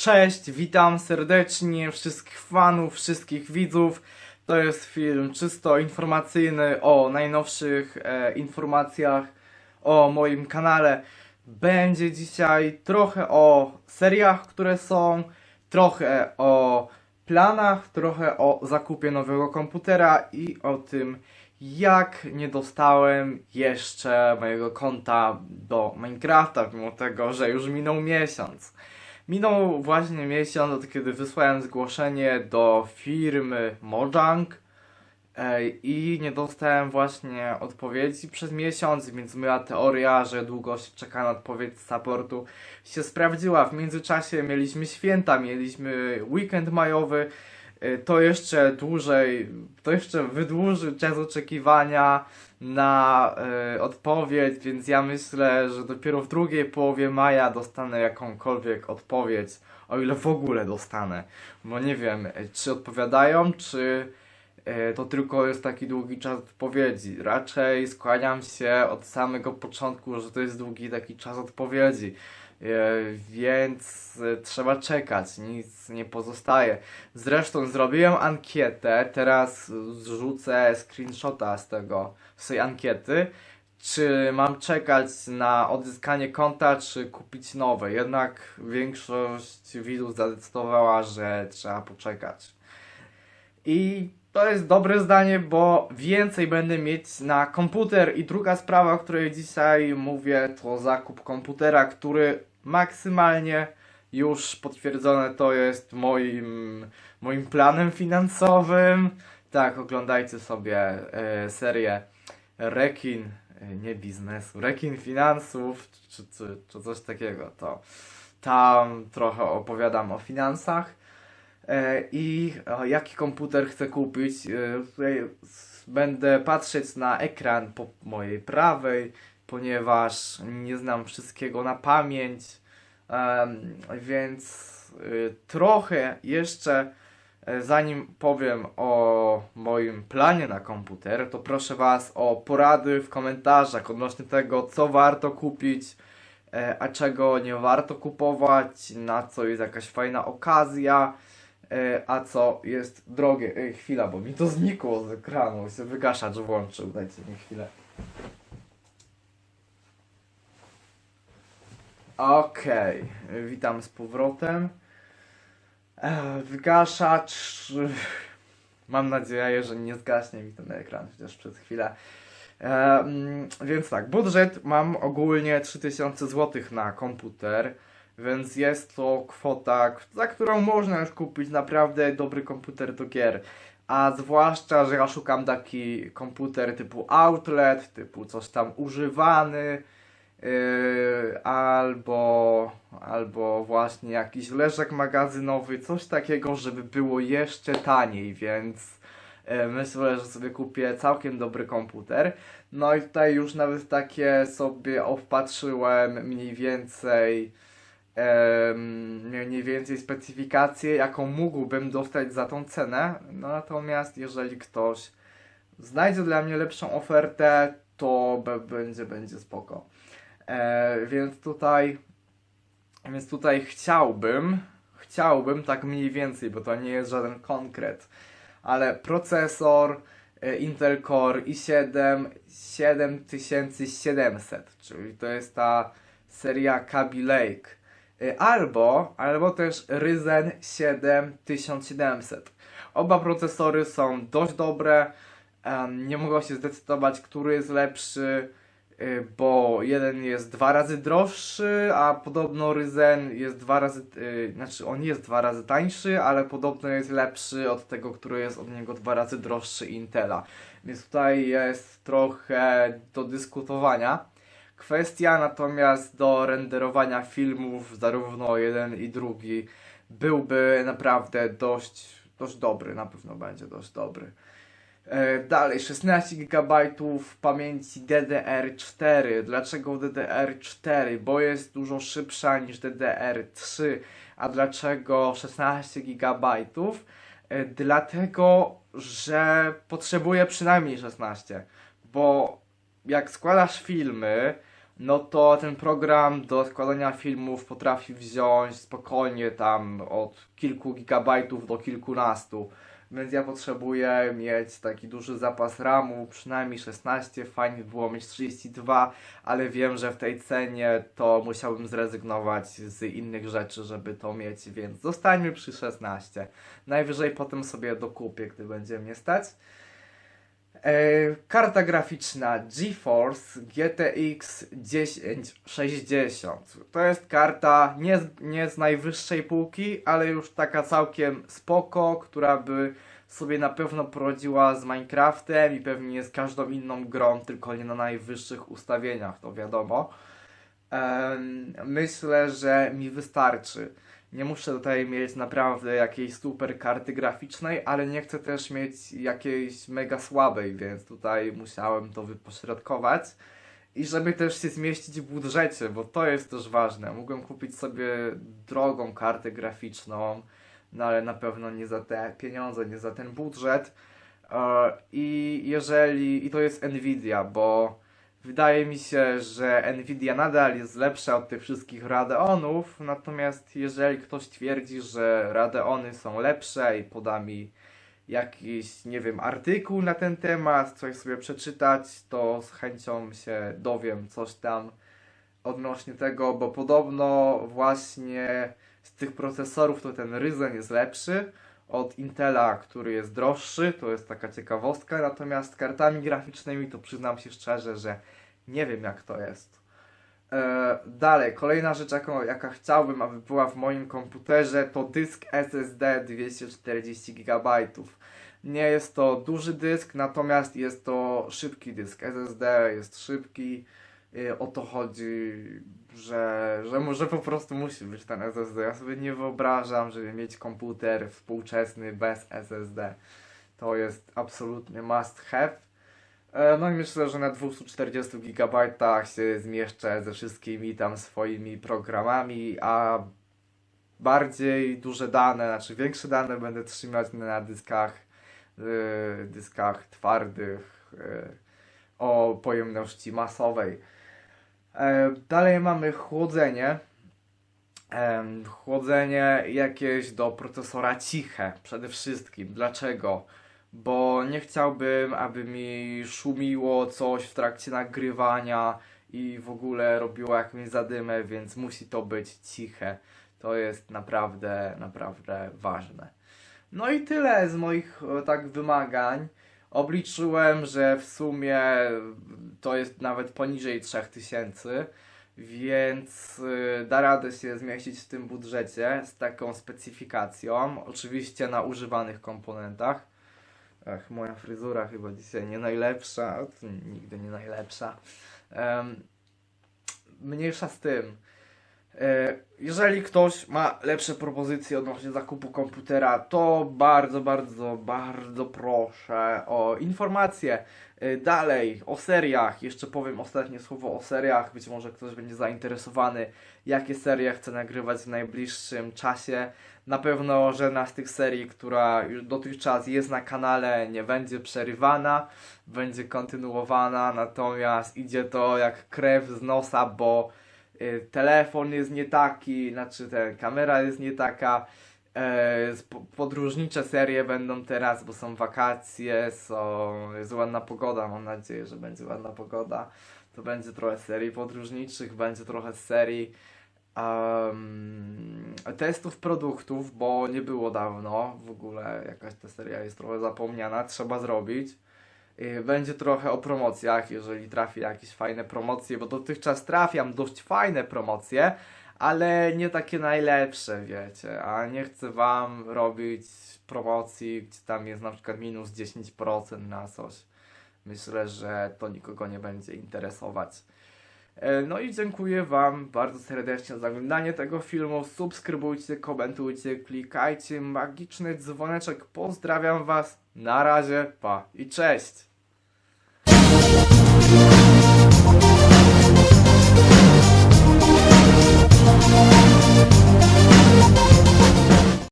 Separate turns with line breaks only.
Cześć, witam serdecznie wszystkich fanów, wszystkich widzów. To jest film czysto informacyjny o najnowszych e, informacjach o moim kanale. Będzie dzisiaj trochę o seriach, które są, trochę o planach, trochę o zakupie nowego komputera i o tym, jak nie dostałem jeszcze mojego konta do Minecrafta, mimo tego, że już minął miesiąc. Minął właśnie miesiąc od kiedy wysłałem zgłoszenie do firmy Mojang i nie dostałem właśnie odpowiedzi przez miesiąc, więc moja teoria, że długo się czeka na odpowiedź z supportu się sprawdziła. W międzyczasie mieliśmy święta, mieliśmy weekend majowy, to jeszcze dłużej, to jeszcze wydłuży czas oczekiwania na e, odpowiedź, więc ja myślę, że dopiero w drugiej połowie maja dostanę jakąkolwiek odpowiedź, o ile w ogóle dostanę. Bo nie wiem, e, czy odpowiadają, czy e, to tylko jest taki długi czas odpowiedzi. Raczej skłaniam się od samego początku, że to jest długi taki czas odpowiedzi. E, Więc e, trzeba czekać, nic nie pozostaje. Zresztą zrobiłem ankietę, teraz zrzucę screenshota z tego, z tej ankiety, czy mam czekać na odzyskanie konta, czy kupić nowe. Jednak większość widzów zadecydowała, że trzeba poczekać. I to jest dobre zdanie, bo więcej będę mieć na komputer. I druga sprawa, o której dzisiaj mówię, to zakup komputera, który maksymalnie już potwierdzone to jest moim, moim planem finansowym. Tak, oglądajcie sobie e, serię Rekin, e, nie biznesu, Rekin finansów, czy, czy, czy coś takiego. To tam trochę opowiadam o finansach. E, I jaki komputer chcę kupić? Będę patrzeć na ekran po mojej prawej, ponieważ nie znam wszystkiego na pamięć, więc y, trochę jeszcze e, zanim powiem o moim planie na komputer, to proszę Was o porady w komentarzach odnośnie tego, co warto kupić, e, a czego nie warto kupować, na co jest jakaś fajna okazja. E, a co jest drogie. Ej, chwila, bo mi to znikło z ekranu. Się wygaszacz włączył. Dajcie mi chwilę. Okej, witam z powrotem. Wygaszacz. Mam nadzieję, że nie zgaśnie mi ten ekran chociaż przez chwilę. Więc tak, budżet mam ogólnie 3000 zł na komputer. Więc jest to kwota, za którą można już kupić naprawdę dobry komputer do gier. A zwłaszcza, że ja szukam taki komputer typu outlet, typu coś tam używany, yy, albo, albo właśnie jakiś leżek magazynowy, coś takiego, żeby było jeszcze taniej, więc yy, myślę, że sobie kupię całkiem dobry komputer. No i tutaj już nawet takie sobie opatrzyłem mniej więcej mniej więcej specyfikację, jaką mógłbym dostać za tą cenę. No natomiast jeżeli ktoś znajdzie dla mnie lepszą ofertę, to będzie, będzie spoko. E, więc tutaj, więc tutaj chciałbym, chciałbym tak mniej więcej, bo to nie jest żaden konkret, ale procesor e, Intel Core i7 7700, czyli to jest ta seria Kaby Lake. Y, Albo, albo też Ryzen 7700. Oba procesory są dość dobre. nie mogę się zdecydować, który jest lepszy, bo jeden jest dwa razy droższy, a podobno Ryzen jest dwa razy, y, znaczy on jest dwa razy tańszy, ale podobno jest lepszy od tego, który jest od niego dwa razy droższy Intela. Więc tutaj jest trochę do dyskutowania. Kwestia natomiast do renderowania filmów, zarówno jeden i drugi, byłby naprawdę dość, dość dobry, na pewno będzie dość dobry. E, dalej, 16 GB pamięci DDR4. Dlaczego DDR4? Bo jest dużo szybsza niż DDR3. A dlaczego 16 GB? E, dlatego, że potrzebuję przynajmniej 16. Bo jak składasz filmy, no to ten program do składania filmów potrafi wziąć spokojnie tam od kilku gigabajtów do kilkunastu. Więc ja potrzebuję mieć taki duży zapas RAMu, przynajmniej 16, fajnie by było mieć 32, ale wiem, że w tej cenie to musiałbym zrezygnować z innych rzeczy, żeby to mieć, więc zostańmy przy 16. Najwyżej potem sobie dokupię, gdy będzie mnie stać. E, karta graficzna GeForce GTX 1060. To jest karta nie z, nie z najwyższej półki, ale już taka całkiem spoko, która by sobie na pewno poradziła z Minecraftem i pewnie z każdą inną grą, tylko nie na najwyższych ustawieniach, to wiadomo. Myślę, że mi wystarczy. Nie muszę tutaj mieć naprawdę jakiejś super karty graficznej, ale nie chcę też mieć jakiejś mega słabej, więc tutaj musiałem to wypośrodkować. I żeby też się zmieścić w budżecie, bo to jest też ważne. Mogłem kupić sobie drogą kartę graficzną, no ale na pewno nie za te pieniądze, nie za ten budżet. E, I jeżeli, i to jest Nvidia, bo Wydaje mi się, że Nvidia nadal jest lepsza od tych wszystkich Radeonów, natomiast jeżeli ktoś twierdzi, że Radeony są lepsze i poda mi jakiś, nie wiem, artykuł na ten temat, coś sobie przeczytać, to z chęcią się dowiem coś tam odnośnie tego, bo podobno właśnie z tych procesorów to ten Ryzen jest lepszy od Intela, który jest droższy, to jest taka ciekawostka, natomiast kartami graficznymi to przyznam się szczerze, że nie wiem jak to jest. E, dalej, kolejna rzecz, jaką, jaka chciałbym, aby była w moim komputerze, to dysk SSD 240 GB. Nie jest to duży dysk, natomiast jest to szybki dysk. SSD jest szybki. I o to chodzi, że, że może po prostu musi być ten SSD. Ja sobie nie wyobrażam, żeby mieć komputer współczesny bez SSD. To jest absolutnie must have. E, No i myślę, że na 240 GB się zmieszczę ze wszystkimi tam swoimi programami, a bardziej duże dane, znaczy większe dane będę trzymać na dyskach, yy, dyskach twardych yy, o pojemności masowej. E, Dalej mamy chłodzenie. Em, Chłodzenie jakieś do procesora ciche przede wszystkim. Dlaczego? Bo nie chciałbym, aby mi szumiło coś w trakcie nagrywania i w ogóle robiło jakąś zadymę, więc musi to być ciche. To jest naprawdę, naprawdę ważne. No i tyle z moich e, tak wymagań. Obliczyłem, że w sumie to jest nawet poniżej 3000, więc y, da radę się zmieścić w tym budżecie z taką specyfikacją. Oczywiście na używanych komponentach. Ach, moja fryzura chyba dzisiaj nie najlepsza, nigdy nie najlepsza. Em, mniejsza z tym. E, Jeżeli ktoś ma lepsze propozycje odnośnie zakupu komputera, to bardzo, bardzo, bardzo proszę o informacje. E, Dalej, o seriach. Jeszcze powiem ostatnie słowo o seriach. Być może ktoś będzie zainteresowany, jakie serie chcę nagrywać w najbliższym czasie. Na pewno żadna z tych serii, która już dotychczas jest na kanale, nie będzie przerywana, będzie kontynuowana, natomiast idzie to jak krew z nosa, bo telefon jest nie taki, znaczy ten, kamera jest nie taka. E, podróżnicze serie będą teraz, bo są wakacje, są, jest ładna pogoda, mam nadzieję, że będzie ładna pogoda. To będzie trochę serii podróżniczych, będzie trochę serii em, testów produktów, bo nie było dawno, w ogóle jakaś ta seria jest trochę zapomniana, trzeba zrobić. Y, Będzie trochę o promocjach, jeżeli trafię jakieś fajne promocje, bo dotychczas trafiam dość fajne promocje, ale nie takie najlepsze, wiecie, a nie chcę wam robić promocji, gdzie tam jest na przykład minus 10% na coś. Myślę, że to nikogo nie będzie interesować. E, No i dziękuję Wam bardzo serdecznie za oglądanie tego filmu. Subskrybujcie, komentujcie, klikajcie magiczny dzwoneczek. Pozdrawiam Was. Na razie, pa i cześć!